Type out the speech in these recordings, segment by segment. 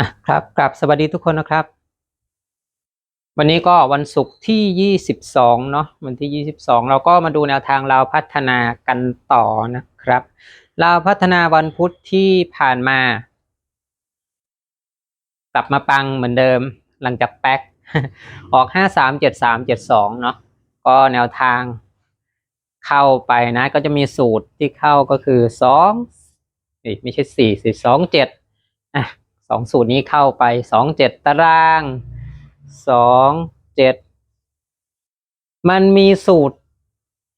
นะครับกลับสวัสดีทุกคนนะครับ วันนี้ก็วันศุกร์ที่ 22 เนาะวันที่ 22 เราก็มาดูแนวทางเราพัฒนากันต่อนะครับ เราพัฒนาวันพุธที่ผ่านมา กลับมาปังเหมือนเดิม หลังจากแป๊ก ออก 5 3 7 3 7 2 เนาะก็แนวทางเข้าไปนะ ก็จะมีสูตรที่เข้าก็คือ2เอ้ยไม่ใช่4สิ2 7อะ สองสูตรนี้เข้าไปสองเจ็ดตารางสองเจ็ดมันมีสูตร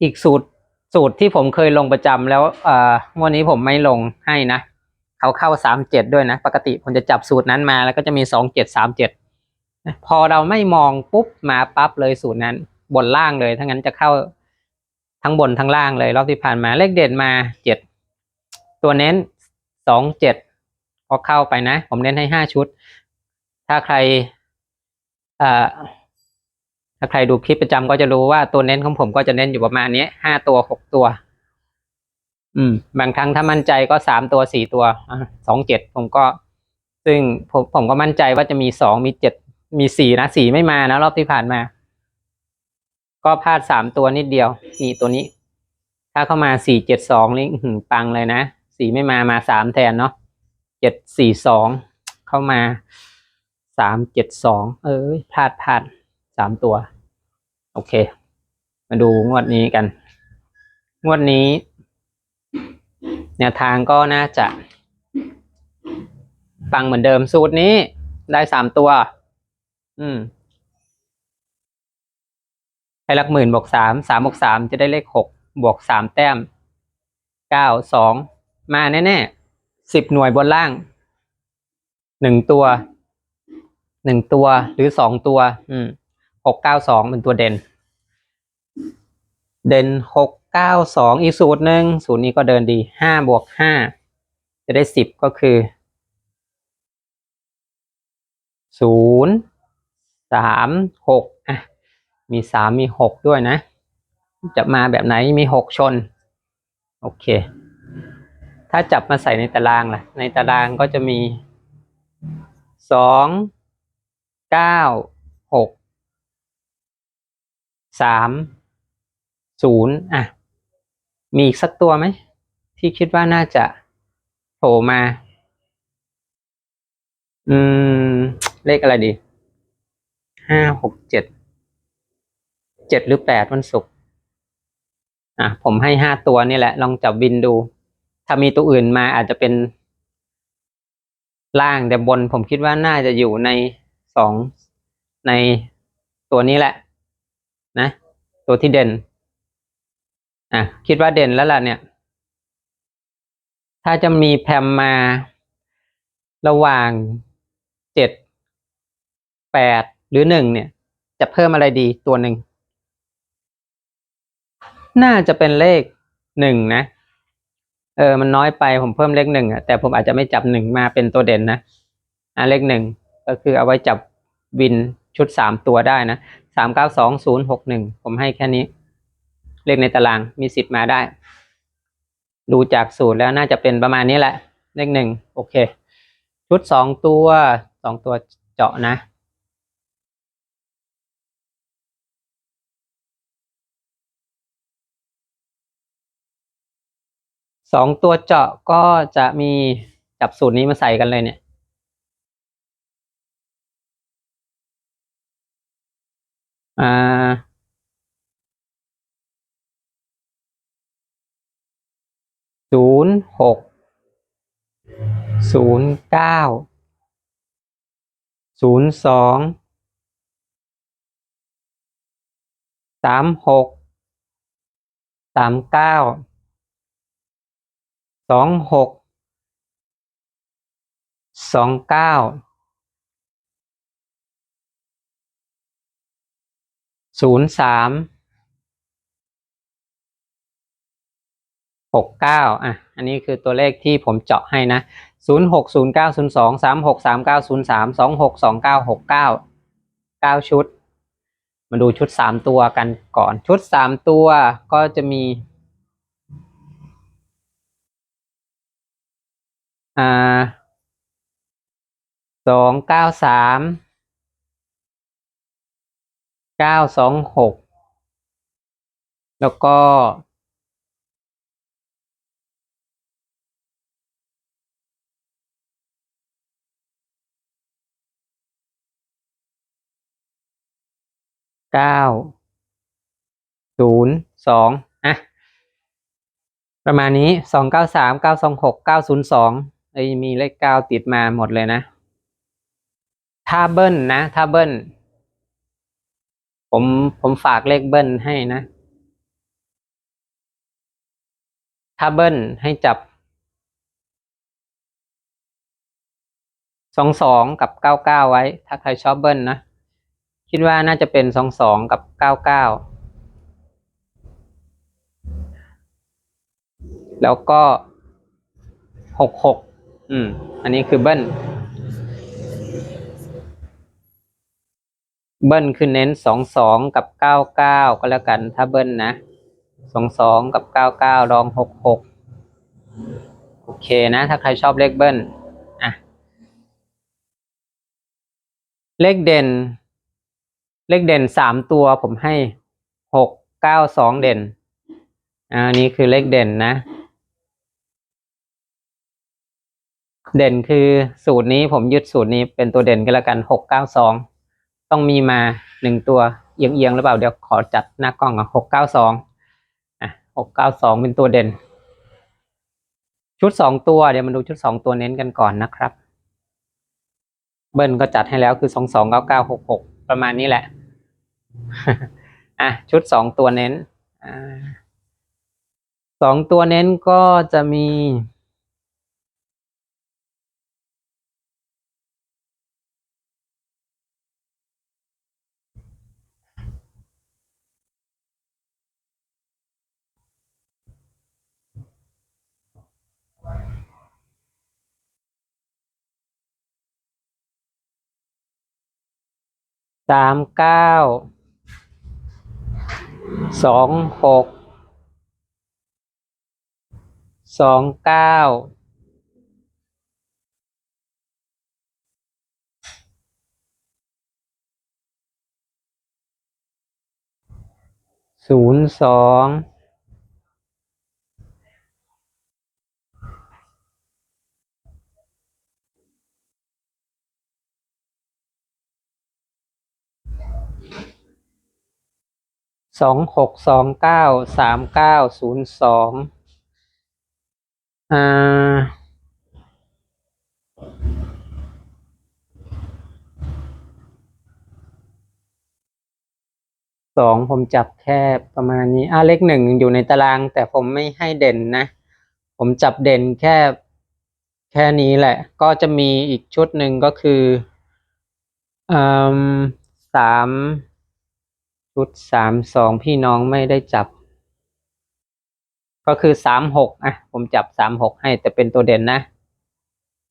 อีกสูตรสูตรที่ผมเคยลงประจำแล้วเอ่อวันนี้ผมไม่ลงให้นะเขาเข้าสามเจ็ดด้วยนะ ปกติผมจะจับสูตรนั้นมาแล้วก็จะมีสองเจ็ดสามเจ็ดพอเราไม่มองปุ๊บมาปั๊บเลยสูตรนั้น บนล่างเลยถ้างั้นจะเข้าทั้งบนทั้งล่างเลยรอบที่ผ่านมาเลขเด่นมาเจ็ดตัวเน้นสองเจ็ด ก็เข้าไปนะ ผมเน้นให้ห้าชุด ถ้าใครถ้าใครดูคลิปประจำก็จะรู้ว่าตัวเน้นของผมก็จะเน้นอยู่ประมาณนี้ห้าตัวหกตัว อืม บางครั้งถ้ามั่นใจก็สามตัวสี่ตัวสองเจ็ดผมก็ ซึ่งผมผมก็มั่นใจว่าจะมีสองมีเจ็ดมีสี่นะสี่ไม่มานะรอบที่ผ่านมา ก็พลาดสามตัวนิดเดียวนี่ตัวนี้ ถ้าเข้ามาสี่เจ็ดสองนี่ปังเลยนะสี่ไม่มามาสามแทนเนาะ เจ็ดสี่สองเข้ามาสามเจ็ดสองเอ้ยพลาดพลาดสามตัว โอเค มาดูงวดนี้กัน งวดนี้ แนวทางก็น่าจะฟังเหมือนเดิมสูตรนี้ได้สามตัว อืมให้ลักหมื่นบวกสามสามบวกสามจะได้เลขหกบวกสามแต้มเก้าสองมาแน่ๆ สิบหน่วยบนล่างหนึ่งตัวหนึ่งตัวหรือสองตัว อืมหกเก้าสองเป็นตัวเด่น เด่นหกเก้าสองอีกสูตรหนึ่งสูตรนี้ก็เดินดีห้าบวกห้าจะได้สิบก็คือศูนย์สามหกอะมีสามมีหกด้วยนะ จะมาแบบไหนมีหกชน โอเค ถ้าจับมาใส่ในตารางล่ะ ในตารางก็จะมีสองเก้าหกสามศูนย์อะ มีอีกสักตัวไหม ที่คิดว่าน่าจะโผล่มา อืม เลขอะไรดีห้าหกเจ็ดเจ็ดหรือแปดวันศุกร์อะ ผมให้ห้าตัวนี่แหละ ลองจับวินดู ถ้ามีตัวอื่นมาอาจจะเป็นล่างแต่บนผมคิดว่าน่าจะอยู่ในสองในตัวนี้แหละ นะ ตัวที่เด่นอะคิดว่าเด่นแล้วล่ะเนี่ย ถ้าจะมีแพมมาระหว่างเจ็ดแปดหรือหนึ่งเนี่ย จะเพิ่มอะไรดีตัวหนึ่ง น่าจะเป็นเลขหนึ่งนะ เออมันน้อยไปผมเพิ่มเลขหนึ่งอะแต่ผมอาจจะไม่จับหนึ่งมาเป็นตัวเด่นนะอะเลขหนึ่งก็คือเอาไว้จับวินชุดสามตัวได้นะสามเก้าสองศูนย์หกหนึ่งผมให้แค่นี้ เลขในตารางมีสิทธิ์มาได้ ดูจากสูตรแล้วน่าจะเป็นประมาณนี้แหละ เลขหนึ่งโอเค ชุดสองตัวสองตัวเจาะนะ สองตัวเจาะก็จะมีจับสูตรนี้มาใส่กันเลยเนี่ยอ่าศูนย์หกศูนย์เก้าศูนย์สองสามหกสามเก้า สองหกสองเก้าศูนย์สามหกเก้าอะ อันนี้คือตัวเลขที่ผมเจาะให้นะศูนย์หกศูนย์เก้าศูนย์สองสามหกสามเก้าศูนย์สามสองหกสองเก้าหกเก้าเก้าชุด มาดูชุดสามตัวกันก่อนชุดสามตัวก็จะมี อ่าสองเก้าสามเก้าสองหกแล้วก็เก้าศูนย์สองอะ ประมาณนี้สองเก้าสามเก้าสองหกเก้าศูนย์สอง เอ้ยมีเลขเก้าติดมาหมดเลยนะ ถ้าเบิ้ลนะ ถ้าเบิ้ล ผมผมฝากเลขเบิ้ลให้นะ ถ้าเบิ้ลให้จับสองสองกับเก้าเก้าไว้ ถ้าใครชอบเบิ้ลนะ คิดว่าน่าจะเป็นสองสองกับเก้าเก้าแล้วก็หกหก อืม อันนี้คือเบิ้ล เบิ้ลคือเน้นสองสองกับเก้าเก้าก็แล้วกัน ถ้าเบิ้ลนะสองสองกับเก้าเก้ารองหกหกโอเคนะ ถ้าใครชอบเลขเบิ้ลอะ เลขเด่น เลขเด่นสามตัวผมให้หกเก้าสองเด่นอ่านี่คือเลขเด่นนะ เด่นคือสูตรนี้ผมยึดสูตรนี้เป็นตัวเด่นก็แล้วกันหกเก้าสองต้องมีมาหนึ่งตัวเอียงๆหรือเปล่าเดี๋ยวขอจัดหน้ากล้องอะหกเก้าสองอะหกเก้าสองเป็นตัวเด่น ชุดสองตัวเดี๋ยวมาดูชุดสองตัวเน้นกันก่อนนะครับ เบิ้ลก็จัดให้แล้วคือสองสองเก้าเก้าหกหกประมาณนี้แหละอะชุดสองตัวเน้นอ่าสองตัวเน้นก็จะมี สามเก้าสองหกสองเก้าศูนย์สอง สองหกสองเก้าสามเก้าศูนย์สองอ่าสองผมจับแค่ประมาณนี้อ่าเลขหนึ่งอยู่ในตาราง แต่ผมไม่ให้เด่นนะ ผมจับเด่นแค่แค่นี้แหละ ก็จะมีอีกชุดหนึ่งก็คืออืมสาม ชุดสามสองพี่น้องไม่ได้จับ ก็คือสามหกอะ ผมจับสามหกให้แต่เป็นตัวเด่นนะ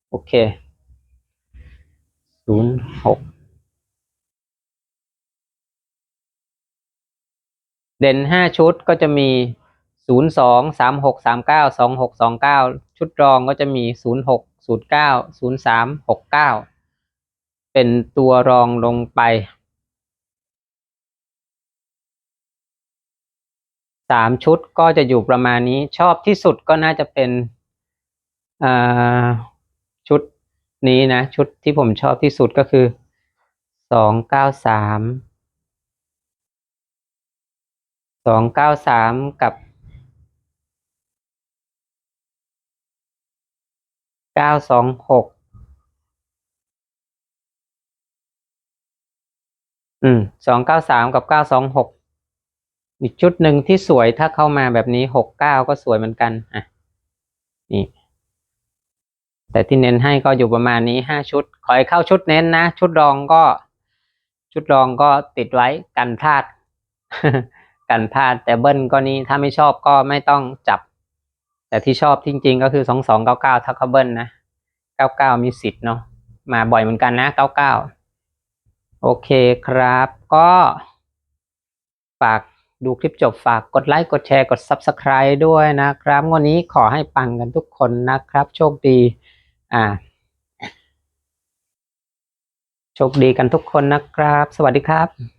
โอเคศูนย์หกเด่นห้าชุดก็จะมีศูนย์สองสามหกสามเก้าสองหกสองเก้าชุดรองก็จะมีศูนย์หกศูนย์เก้าศูนย์สามหกเก้าเป็นตัวรองลงไป สามชุดก็จะอยู่ประมาณนี้ชอบที่สุดก็น่าจะเป็นชุดนี้นะ ชุดที่ผมชอบที่สุดก็คือสองเก้าสามสองเก้าสามกับเก้าสองหกอืมสองเก้าสามกับเก้าสองหก อีกชุดหนึ่งที่สวยถ้าเข้ามาแบบนี้หกเก้าก็สวยเหมือนกันอะนี่แต่ที่เน้นให้ก็อยู่ประมาณนี้ห้าชุด ขอให้เข้าชุดเน้นนะ ชุดรองก็ ชุดรองก็ติดไว้กันพลาด กันพลาด แต่เบิ้ลก็นี้ถ้าไม่ชอบก็ไม่ต้องจับ แต่ที่ชอบจริง ๆ ก็คือสองสองเก้าเก้าถ้าเขาเบิ้ลนะเก้าเก้ามีสิทธิ์เนาะมาบ่อยเหมือนกันนะเก้าเก้าโอเคครับ ก็ฝาก ดูคลิปจบฝากกดไลค์ กดแชร์ กด Subscribe ด้วยนะครับ วันนี้ขอให้ปังกันทุกคนนะครับ โชคดี อ่า โชคดีกันทุกคนนะครับ สวัสดีครับ